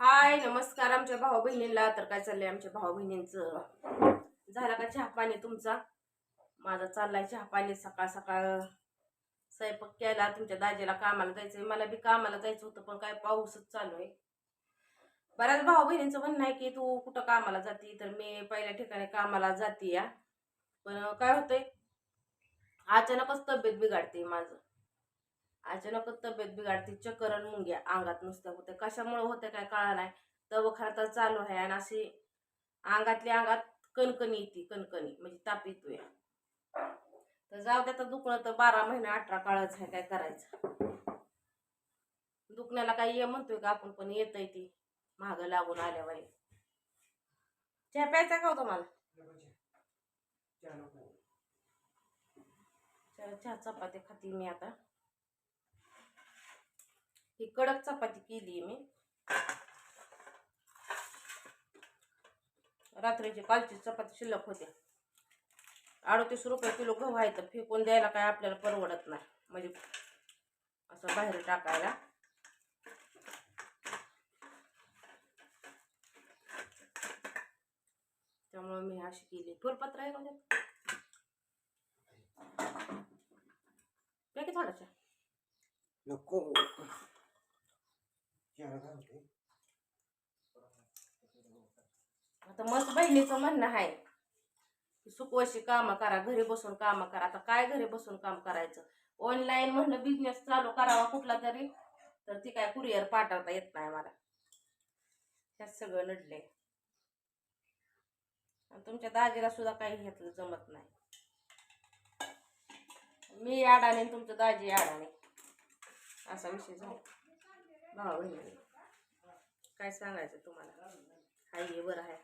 हाय नमस्कार आमच्या भाऊ बहिणींना तर काय चाललंय आमच्या भाऊ बहिणींचं झाला का चहा पाणी तुमचा? माझा चाललाय चहा पाणी. सकाळ सकाळ स्वयंपाक केला. तुमच्या दाजीला कामाला जायचंय. मला बी कामाला जायचं होतं पण काय पाऊसच चालू आहे. बऱ्याच भाऊ बहिणींचं म्हणणं आहे की तू कुठं कामाला जाते? तर मी पहिल्या ठिकाणी कामाला जाते या पण काय होतंय? अचानकच तब्येत बिघडते माझं. अचानकच तब्येत बिघडते चक्कर आणि मुंग्या अंगात नुसत्या होत्या कशामुळे होत्या काय कळा नाही. दवाखाना तर चालू आहे आणि अशी अंगातल्या अंगात कणकणी येते कणकणी म्हणजे ताप येतोय. तर जाऊ द्या तर दुखणं तर बारा महिने अठरा काळच आहे काय करायचं? दुखण्याला काही ये म्हणतोय का आपण पण येतंय ती महाग लागून आल्यावर चहा प्यायचा का हो तुम्हाला? चहा चहा चपाती खाती मी आता. ही कडक चपाती केली मी. रात्रीची कालची चपाती शिल्लक होते. अडतीस रुपये किलो गहू आहे तर फेकून द्यायला काय आपल्याला परवडत नाही. म्हणजे असं बाहेर टाकायला. त्यामुळे मी अशी केली. फुलपत्र आहे म्हणजे की थोडासा? नको. आता मस्त बहिणीचं म्हणणं आहे की सुकवशी कामं करा घरी बसून कामं करा. आता काय घरी बसून काम करायचं? ऑनलाईन म्हणलं बिझनेस चालू करावा कुठला तरी तर ती काय कुरिअर पाठवता येत नाही मला. ह्यात सगळं नडले आणि तुमच्या दाजीला सुद्धा काही घेतलं जमत नाही. मी अडाणी आणि तुमचं दाजी अडाणी. असा विषय झाला. भाऊ बहिणी काय सांगायचं तुम्हाला? हाय हे बरं आहे.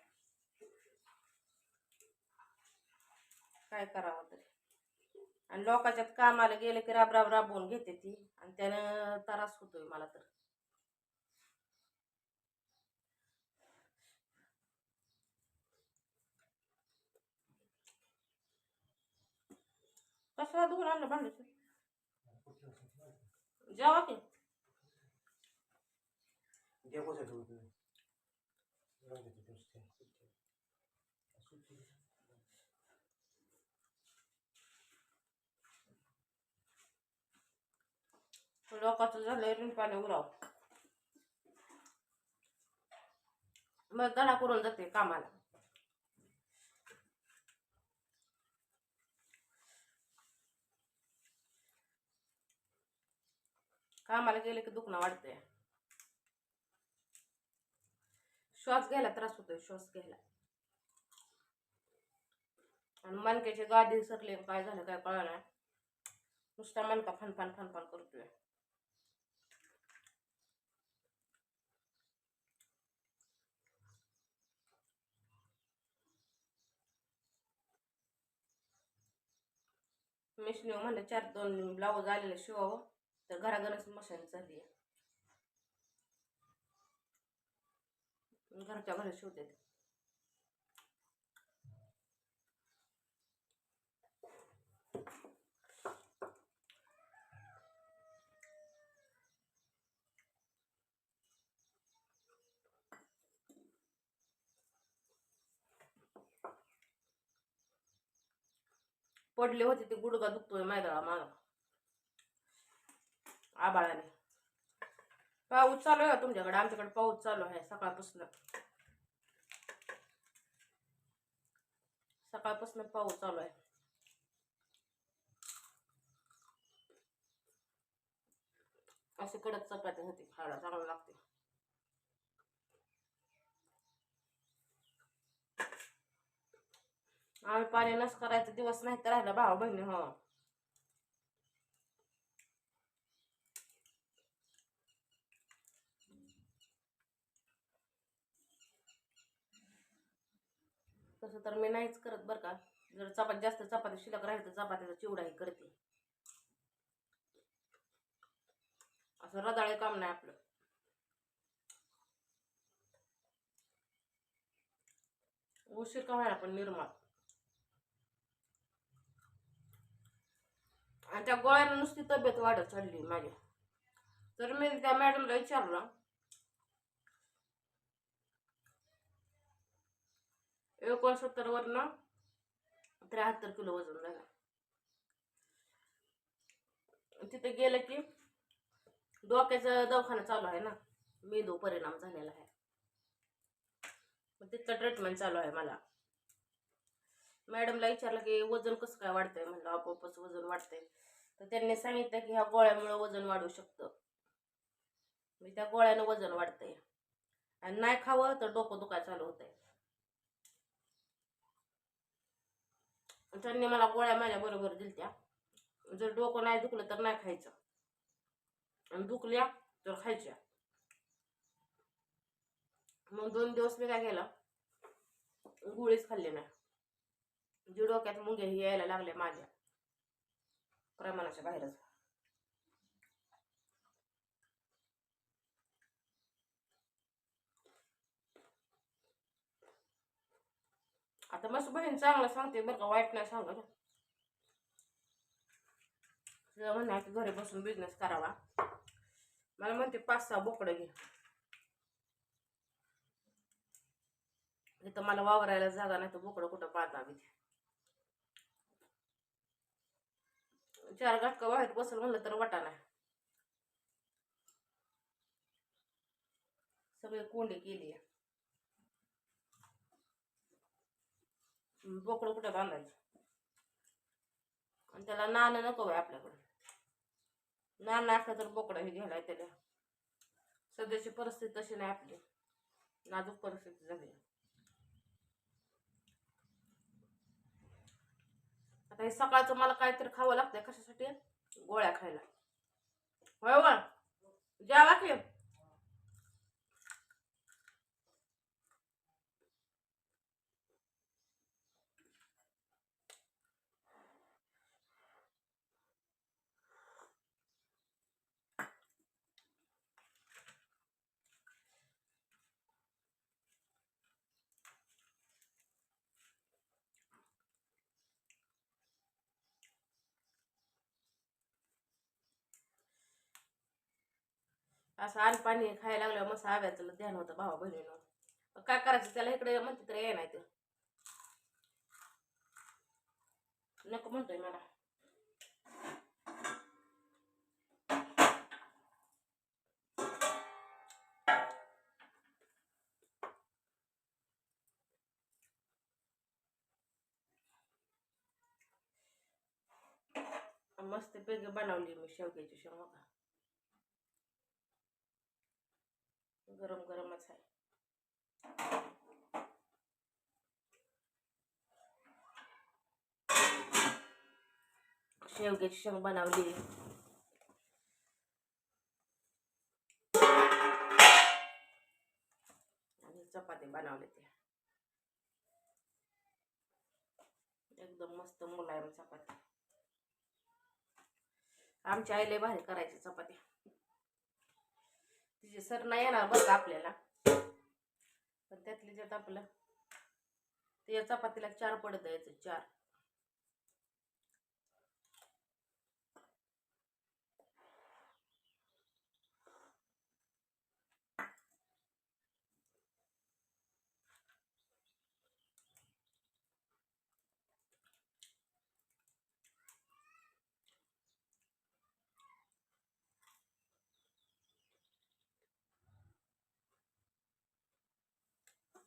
काय करावं तरी. आणि लोकांच्यात कामाला गेले की राब राब राबवून घेते ती. आणि त्यानं त्रास होतोय मला तर. कसं दुखून आणलं भांडीचं जेवा की. देवासाठी होतं राहू दे ते नुसते. लोकांचं झालंय रिंपाने उराव मग दडा करून जाते कामाला कामाला गेले की दुखणं वाढतंय श्वास घ्यायला त्रास होतोय श्वास घ्यायला. आणि मनक्याची गादी सरले काय झालं काय कळाला नुसता मनका फनफन फनफन करतोय. मिशनी हो म्हणलं चार दोन ब्लाऊज आलेले शिवावं तर घराघरच मशीन चालली आहे. घरच्या घरी शिवते पडले होते ते गुडगा दुखतोय मैदळा माग आबाळाने पाऊस चालू आहे का तुमच्याकडे? आमच्याकडे पाऊस चालू आहे सकाळपासून. सकाळपासून पाऊस चालू आहे. असे कडक चपाती होती खायला चांगलं लागते. आम्ही पाणी नस करायचा दिवस नाही तर राहिला भाऊ बहिणी हो. तसं तर मी नाहीच करत बरं का. जर चपाती जास्त चपाती शिल्लक राहील तर चपातीचा चिवडाही करते. असं रदाळे काम नाही आपलं. उशीर का व्हायला पण निर्माण आणि त्या गोळ्यानं नुसती तब्येत वाढत चालली माझ्या तर मी त्या मॅडमला विचारलं एकोणसत्तर वरनं त्र्याहत्तर किलो वजन झालं. तिथे गेलं की डोक्याचं दवाखाना चालू आहे ना मेंदू परिणाम झालेला आहे. मग तिथलं ट्रीटमेंट चालू आहे मला. मॅडमला विचारलं की वजन कसं काय वाढतंय म्हणलं आपोआपच वजन वाढतंय. तर त्यांनी सांगितलं की ह्या गोळ्यामुळे वजन वाढू शकतं. मी त्या गोळ्यानं वजन वाढतंय. आणि नाही खावं तर डोकं दुखाय चालू होतंय. त्यांनी मला गोळ्या माझ्या बरोबर दिलत्या. जर डोकं नाही दुखलं तर नाही खायचं. आणि दुखल्या तर खायच्या. मग दोन दिवस मी काय केलं? गोळीच खाल्ली नाही. जी डोक्यात मुंग्या यायला लागल्या माझ्या. प्रमाणाच्या बाहेरच. आता मस्त बहीण चांगलं सांगते बरं का वाईट नाही सांगत. तिला म्हणणार की घरी बसून बिझनेस करावा. मला म्हणते पाच सहा बोकडं घे. इथं मला वावरायला जागा नाही तर बोकडं कुठं पाळता मी चार घटका बाहेर बसल म्हणलं तर वाटा नाही. सगळे कोंडी केली. बोकडं कुठं बांधायचं? आणि त्याला नाणं नको आहे आपल्याकडं. नाणं असलं तर बोकडं हे घ्यायला त्याला सध्याची परिस्थिती तशी नाही आपली. नाजूक परिस्थिती झाली. आता हे सकाळचं मला काहीतरी खावं लागतंय कशासाठी? गोळ्या खायला. होय होय जेवा की. असं आणि पाणी खायला लागल्यावर मस्त आव्याचं ध्यान होतं भावा बहिणीनं. काय करायचं त्याला इकडे म्हणते तर ये नाही ते नको म्हणतोय मला. मस्त पैकी बनवली मी शेवग्याची शेवगा. गरम गरमच आहे. शेवग्याची शेंग बनवली. आणि चपाती बनवले ते. एकदम मस्त मुलायम चपाती. आमच्या आईले भारी करायची चपाती. तिचे सर नाही येणार बरं का आपल्याला? पण त्यातले ज्यात आपलं ते चपातीला चार पडत द्यायचं चार.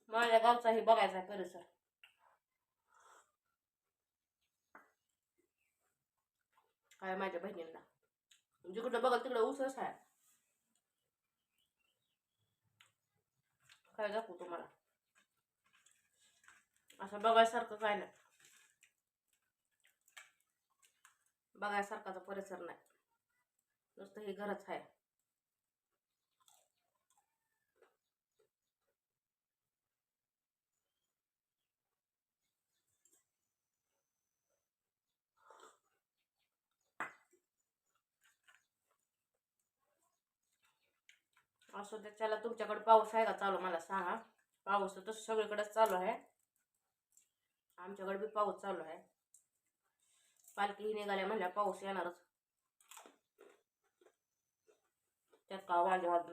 माझ्या गावचाही बघायचा परिसर काय माझ्या बहिणींना. म्हणजे जिकडं बघाल तिकडं उसच आहे. काय दाखवू तुम्हाला? असं बघायसारखं काय नाही. बघायसारखाचा परिसर नाही. नुसतं हे घरच आहे. असं त्याच्याला तुमच्याकडे पाऊस आहे का? चालू मला सांगा. पाऊस तर तसं सगळीकडेच चालू आहे. आमच्याकडे बी पाऊस चालू आहे. पालखीही निघाल्या म्हणल्या पाऊस येणारच. त्यात का माझ्या हात